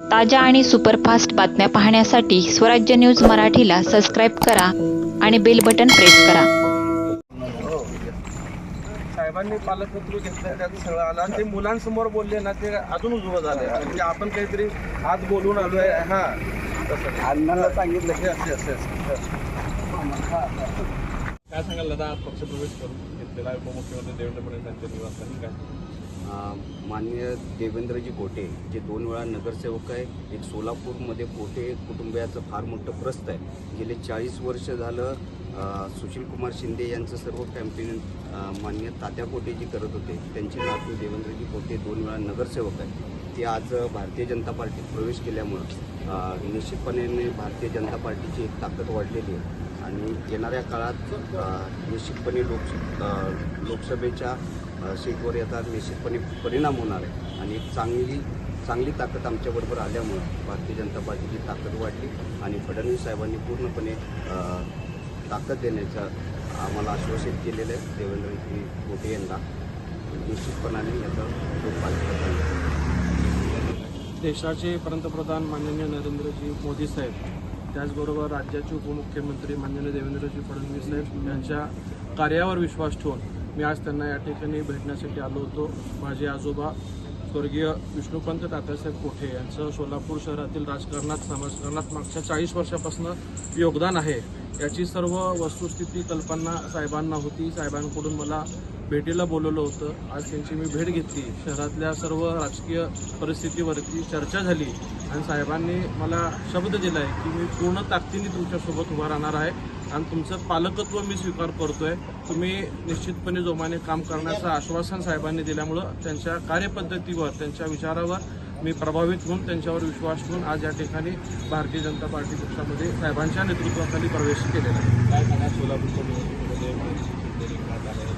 ताज्या आणि सुपरफास्ट बातम्या पाहण्यासाठी स्वराज्य न्यूज मराठीला सबस्क्राईब करा आणि बेल बटन प्रेस करा. साहेबांनी पालकमंत्री घेतलं त्याचं सगळं आलं. आणि ते मुलांसमोर बोलले ना ते अजून उजवं झालं म्हणजे आपण काहीतरी आज बोलून आलोय. हा. तसं. अण्णाला सांगितलं. की असे असे असे काय सांगाल दादा? आज पक्षप्रवेश करून घेतलेला आहे. उपमुख्यमंत्री देवेंद्र फडणवीस यांच्या निवासस्थानी. काय? माननीय देवेंद्रजी गोटे जे दोन वेळा नगरसेवक आहे एक सोलापूरमध्ये गोटे कुटुंबियाचं फार मोठं प्रस्त आहे. गेले चाळीस वर्ष झालं सुशीलकुमार शिंदे यांचं सर्व कॅम्पेन मान्य माननीय तात्या कोटेजी करत होते. त्यांचे नातू देवेंद्रजी कोटे दोन वेळा नगरसेवक आहे ते आज भारतीय जनता पार्टीत प्रवेश केल्यामुळं निश्चितपणे भारतीय जनता पार्टीची एक ताकद वाढलेली आहे. आणि येणाऱ्या काळात निश्चितपणे लोक लोकसभेच्या अ, सीटवर याचा निश्चितपणे परिणाम होणार आहे. आणि एक चांगली चांगली ताकद आमच्याबरोबर आल्यामुळं भारतीय जनता पार्टीची ताकद वाढली आणि फडणवीस साहेबांनी पूर्णपणे ताकद देण्याचं आम्हाला आश्वासित केलेलं आहे. देवेंद्रजी मोठे यांना. निश्चितपणाने याचा उपयोग पालक देशाचे पंतप्रधान माननीय नरेंद्रजी मोदी साहेब त्याचबरोबर राज्याचे उपमुख्यमंत्री माननीय देवेंद्रजी फडणवीस साहेब यांच्या कार्यावर विश्वास ठेवून मी आज त्यांना या ठिकाणी भेटण्यासाठी आलो होतो. माझे आजोबा स्वर्गीय विष्णुपंत तात्यासाहेब कोठे यांचं सोलापूर शहरातील राजकारणात समाजकारणात मागच्या चाळीस वर्षापासून योगदान आहे. याची सर्व वस्तुस्थिती कल्पना साहेबांना होती. साहेबांकडून मला भेटीला बोलवलं होतं. आज त्यांची मी भेट घेतली. शहरातल्या सर्व राजकीय परिस्थितीवरती चर्चा झाली. आणि साहेबांनी मला शब्द दिला आहे की मी पूर्ण ताकदीने तुमच्यासोबत उभा राहणार आहे. आणि तुमचं पालकत्व मी स्वीकार करतोय. तुम्ही निश्चितपणे जोमाने काम करण्याचं आश्वासन साहेबांनी दिल्यामुळं त्यांच्या कार्यपद्धतीवर त्यांच्या विचारावर मी प्रभावित होऊन त्यांच्यावर विश्वास ठेवून आज या ठिकाणी भारतीय जनता पार्टी पक्षामध्ये साहेबांच्या नेतृत्वाखाली प्रवेश केलेला आहे. काय सांगा सोलापूरच्या